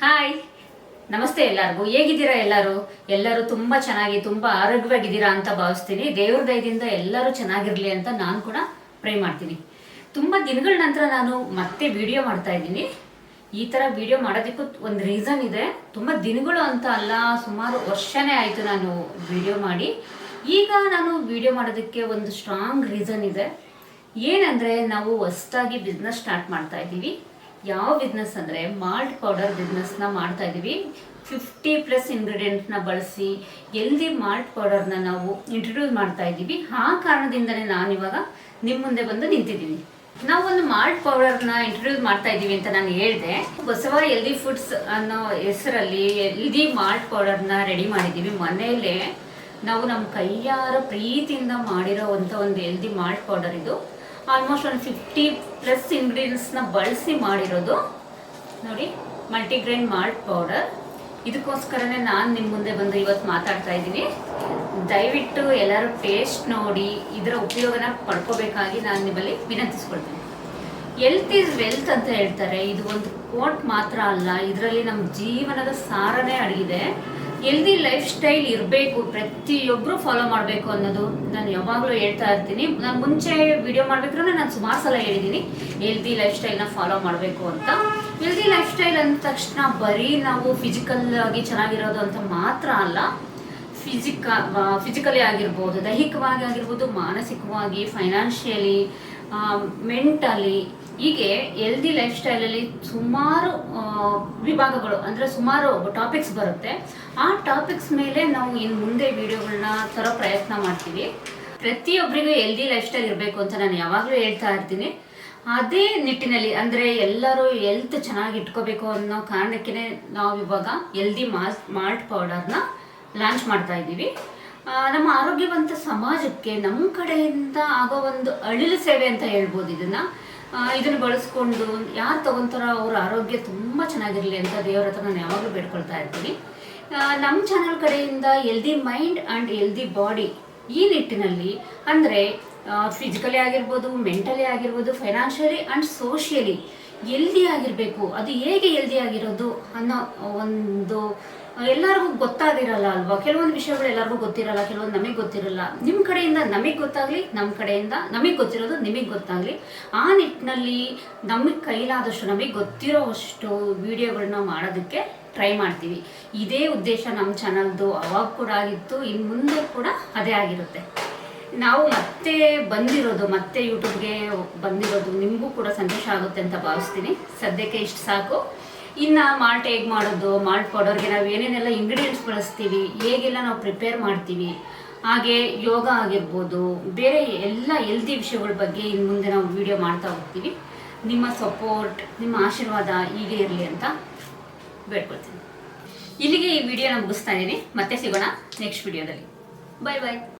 Hi ನಮಸ್ತೆ ಎಲ್ಲರಿಗೂ. ಹೇಗಿದ್ದೀರಾ ಎಲ್ಲರೂ? ಎಲ್ಲರೂ ತುಂಬ ಚೆನ್ನಾಗಿ, ತುಂಬ ಆರೋಗ್ಯವಾಗಿದ್ದೀರಾ ಅಂತ ಭಾವಿಸ್ತೀನಿ. ದೇವ್ರ ದಯದಿಂದ ಎಲ್ಲರೂ ಚೆನ್ನಾಗಿರಲಿ ಅಂತ ನಾನು ಕೂಡ ಪ್ರೇ ಮಾಡ್ತೀನಿ. ತುಂಬ ದಿನಗಳ ನಂತರ ನಾನು ಮತ್ತೆ ವಿಡಿಯೋ ಮಾಡ್ತಾ ಇದ್ದೀನಿ. ಈ ಥರ ವಿಡಿಯೋ ಮಾಡೋದಕ್ಕೂ ಒಂದು ರೀಸನ್ ಇದೆ. ತುಂಬ ದಿನಗಳು ಅಂತ ಅಲ್ಲ, ಸುಮಾರು ವರ್ಷನೇ ಆಯಿತು ನಾನು ವಿಡಿಯೋ ಮಾಡಿ. ಈಗ ನಾನು ವಿಡಿಯೋ ಮಾಡೋದಕ್ಕೆ ಒಂದು ಸ್ಟ್ರಾಂಗ್ ರೀಸನ್ ಇದೆ. ಏನಂದರೆ ನಾವು ಹೊಸ್ದಾಗಿ ಬಿಸ್ನೆಸ್ ಸ್ಟಾರ್ಟ್ ಮಾಡ್ತಾ ಇದ್ದೀವಿ. ಯಾವ ಬಿಸ್ನೆಸ್ ಅಂದರೆ ಮಾಲ್ಟ್ ಪೌಡರ್ ಬಿಸ್ನೆಸ್ನ ಮಾಡ್ತಾ ಇದ್ದೀವಿ. ಫಿಫ್ಟಿ ಪ್ಲಸ್ ಇಂಗ್ರೀಡಿಯೆಂಟ್ನ ಬಳಸಿ ಎಲ್ದಿ ಮಾಲ್ಟ್ ಪೌಡರ್ನ ನಾವು ಇಂಟ್ರೊಡ್ಯೂಸ್ ಮಾಡ್ತಾ ಇದ್ದೀವಿ. ಆ ಕಾರಣದಿಂದನೇ ನಾನಿವಾಗ ನಿಮ್ಮ ಮುಂದೆ ಬಂದು ನಿಂತಿದ್ದೀನಿ. ನಾವು ಒಂದು ಮಾಲ್ಟ್ ಪೌಡರ್ನ ಇಂಟ್ರೊಡ್ಯೂಸ್ ಮಾಡ್ತಾ ಇದ್ದೀವಿ ಅಂತ ನಾನು ಹೇಳಿದೆ. ಬಸವ ಎಲ್ದಿ ಫುಡ್ಸ್ ಅನ್ನೋ ಹೆಸರಲ್ಲಿ ಎಲ್ದಿ ಮಾಲ್ಟ್ ಪೌಡರ್ನ ರೆಡಿ ಮಾಡಿದ್ದೀವಿ. ಮನೆಯಲ್ಲೇ ನಾವು ನಮ್ಮ ಕೈಯಾರ ಪ್ರೀತಿಯಿಂದ ಮಾಡಿರೋವಂಥ ಒಂದು ಎಲ್ದಿ ಮಾಲ್ಟ್ ಪೌಡರ್ ಇದು. ಆಲ್ಮೋಸ್ಟ್ ಒಂದು ಫಿಫ್ಟಿ ಪ್ಲಸ್ ಇಂಗ್ರೀಡಿಯೆಂಟ್ಸ್ನ ಬಳಸಿ ಮಾಡಿರೋದು. ನೋಡಿ ಮಲ್ಟಿಗ್ರೈನ್ ಮಾಲ್ಟ್ ಪೌಡರ್ ಇದಕ್ಕೋಸ್ಕರನೇ ನಾನು ನಿಮ್ಮ ಮುಂದೆ ಬಂದು ಇವತ್ತು ಮಾತಾಡ್ತಾ ಇದ್ದೀನಿ. ದಯವಿಟ್ಟು ಎಲ್ಲರೂ ಟೇಸ್ಟ್ ನೋಡಿ, ಇದರ ಉಪಯೋಗನ ಪಡ್ಕೋಬೇಕಾಗಿ ನಾನು ನಿಮ್ಮಲ್ಲಿ ವಿನಂತಿಸ್ಕೊಳ್ತೀನಿ. ಎಲ್ತ್ ಈಸ್ ವೆಲ್ತ್ ಅಂತ ಹೇಳ್ತಾರೆ. ಇದು ಒಂದು ಕೋಟ್ ಮಾತ್ರ ಅಲ್ಲ, ಇದರಲ್ಲಿ ನಮ್ಮ ಜೀವನದ ಸಾರನೇ ಅಡಗಿದೆ. ಎಲ್ದಿ ಲೈಫ್ ಸ್ಟೈಲ್ ಇರಬೇಕು ಪ್ರತಿಯೊಬ್ಬರು ಫಾಲೋ ಮಾಡಬೇಕು ಅನ್ನೋದು ನಾನು ಯಾವಾಗಲೂ ಹೇಳ್ತಾ ಇರ್ತೀನಿ. ನಾನು ಮುಂಚೆ ವಿಡಿಯೋ ಮಾಡಬೇಕಂದ್ರೆ ನಾನು ಸುಮಾರು ಸಲ ಹೇಳಿದ್ದೀನಿ ಎಲ್ದಿ ಲೈಫ್ ಸ್ಟೈಲ್ನ ಫಾಲೋ ಮಾಡಬೇಕು ಅಂತ. ಎಲ್ದಿ ಲೈಫ್ ಸ್ಟೈಲ್ ಅಂದ ತಕ್ಷಣ ಬರೀ ನಾವು ಫಿಸಿಕಲ್ ಆಗಿ ಚೆನ್ನಾಗಿರೋದು ಅಂತ ಮಾತ್ರ ಅಲ್ಲ ಫಿಸಿಕ ಫಿಸಿಕಲಿ ಆಗಿರ್ಬೋದು, ದೈಹಿಕವಾಗಿ ಆಗಿರ್ಬೋದು, ಮಾನಸಿಕವಾಗಿ ಫೈನಾನ್ಷಿಯಲಿ ಮೆಂಟಲಿ ಹೀಗೆ ಎಲ್ದಿ ಲೈಫ್ ಸ್ಟೈಲಲ್ಲಿ ಸುಮಾರು ವಿಭಾಗಗಳು, ಅಂದರೆ ಸುಮಾರು ಟಾಪಿಕ್ಸ್ ಬರುತ್ತೆ. ಆ ಟಾಪಿಕ್ಸ್ ಮೇಲೆ ನಾವು ಇನ್ನು ಮುಂದೆ ವಿಡಿಯೋಗಳನ್ನ ತರೋ ಪ್ರಯತ್ನ ಮಾಡ್ತೀವಿ. ಪ್ರತಿಯೊಬ್ಬರಿಗೂ ಎಲ್ದಿ ಲೈಫ್ ಸ್ಟೈಲ್ ಇರಬೇಕು ಅಂತ ನಾನು ಯಾವಾಗಲೂ ಹೇಳ್ತಾ ಇರ್ತೀನಿ. ಅದೇ ನಿಟ್ಟಿನಲ್ಲಿ, ಅಂದರೆ ಎಲ್ಲರೂ ಎಲ್ತ್ ಚೆನ್ನಾಗಿ ಇಟ್ಕೋಬೇಕು ಅನ್ನೋ ಕಾರಣಕ್ಕೆ ನಾವು ಇವಾಗ ಎಲ್ದಿ ಮಾಸ್ ಮಾಲ್ಟ್ ಪೌಡರ್ನ ಲಾಂಚ್ ಮಾಡ್ತಾ ಇದ್ದೀವಿ. ನಮ್ಮ ಆರೋಗ್ಯವಂತ ಸಮಾಜಕ್ಕೆ ನಮ್ಮ ಕಡೆಯಿಂದ ಆಗೋ ಒಂದು ಅಳಿಲು ಸೇವೆ ಅಂತ ಹೇಳ್ಬೋದು ಇದನ್ನ. ಇದನ್ನು ಬಳಸ್ಕೊಂಡು ಯಾರು ತಗೊಂತಾರೋ ಅವ್ರ ಆರೋಗ್ಯ ತುಂಬ ಚೆನ್ನಾಗಿರಲಿ ಅಂತ ದೇವರ ಹತ್ರ ನಾನು ಯಾವಾಗಲೂ ಬೇಡ್ಕೊಳ್ತಾ ಇರ್ತೀನಿ. ನಮ್ಮ ಚಾನಲ್ ಕಡೆಯಿಂದ healthy mind and healthy body ಈ ನಿಟ್ಟಿನಲ್ಲಿ ಅಂದರೆ ಫಿಸಿಕಲಿ ಆಗಿರ್ಬೋದು ಮೆಂಟಲಿ ಆಗಿರ್ಬೋದು ಫೈನಾನ್ಷಿಯಲಿ ಆ್ಯಂಡ್ ಸೋಷಿಯಲಿ ಎಲ್ದಿ ಆಗಿರಬೇಕು. ಅದು ಹೇಗೆ ಎಲ್ದಿ ಆಗಿರೋದು ಅನ್ನೋ ಒಂದು, ಎಲ್ಲರಿಗೂ ಗೊತ್ತಾಗಿರಲ್ಲ ಅಲ್ವಾ? ಕೆಲವೊಂದು ವಿಷಯಗಳು ಎಲ್ಲರಿಗೂ ಗೊತ್ತಿರಲ್ಲ, ಕೆಲವೊಂದು ನಮಗೆ ಗೊತ್ತಿರಲ್ಲ. ನಿಮ್ಮ ಕಡೆಯಿಂದ ನಮಗೆ ಗೊತ್ತಾಗಲಿ ನಮ್ಮ ಕಡೆಯಿಂದ ನಮಗೆ ಗೊತ್ತಿರೋದು ನಿಮಗೆ ಗೊತ್ತಾಗಲಿ. ಆ ನಿಟ್ಟಿನಲ್ಲಿ ನಮಗೆ ಕೈಲಾದಷ್ಟು, ನಮಗೆ ಗೊತ್ತಿರೋವಷ್ಟು ವಿಡಿಯೋಗಳನ್ನ ಮಾಡೋದಕ್ಕೆ ಟ್ರೈ ಮಾಡ್ತೀವಿ. ಇದೇ ಉದ್ದೇಶ ನಮ್ಮ ಚಾನಲ್ದು ಅವಾಗ ಕೂಡ ಆಗಿತ್ತು ಇನ್ನು ಮುಂದೆ ಕೂಡ ಅದೇ ಆಗಿರುತ್ತೆ. ನಾವು ಮತ್ತೆ ಬಂದಿರೋದು, ಮತ್ತೆ ಯೂಟ್ಯೂಬ್ಗೆ ಬಂದಿರೋದು, ನಿಮಗೂ ಕೂಡ ಸಂತೋಷ ಆಗುತ್ತೆ ಅಂತ ಭಾವಿಸ್ತೀನಿ. ಸದ್ಯಕ್ಕೆ ಇಷ್ಟು ಸಾಕು. ಇನ್ನು ಮಾಲ್ಟ್ ಹೇಗೆ ಮಾಡೋದು, ಮಾಲ್ಟ್ ಪೌಡರ್ಗೆ ನಾವು ಏನೇನೆಲ್ಲ ಇಂಗ್ರೀಡಿಯೆಂಟ್ಸ್ ಬಳಸ್ತೀವಿ, ಹೇಗೆಲ್ಲ ನಾವು ಪ್ರಿಪೇರ್ ಮಾಡ್ತೀವಿ, ಹಾಗೆ ಯೋಗ ಆಗಿರ್ಬೋದು, ಬೇರೆ ಎಲ್ಲ ಹೆಲ್ದಿ ವಿಷಯಗಳ ಬಗ್ಗೆ ಇನ್ನು ಮುಂದೆ ನಾವು ವಿಡಿಯೋ ಮಾಡ್ತಾ ಹೋಗ್ತೀವಿ. ನಿಮ್ಮ ಸಪೋರ್ಟ್ ನಿಮ್ಮ ಆಶೀರ್ವಾದ ಹೀಗೆ ಇರಲಿ ಅಂತ ಬೇಡ್ಕೊಳ್ತೀನಿ. ಇಲ್ಲಿಗೆ ಈ ವಿಡಿಯೋನ ಮುಗಿಸ್ತಾ ಇದ್ದೀನಿ. ಮತ್ತೆ ಸಿಗೋಣ ನೆಕ್ಸ್ಟ್ ವಿಡಿಯೋದಲ್ಲಿ ಬಾಯ್ ಬಾಯ್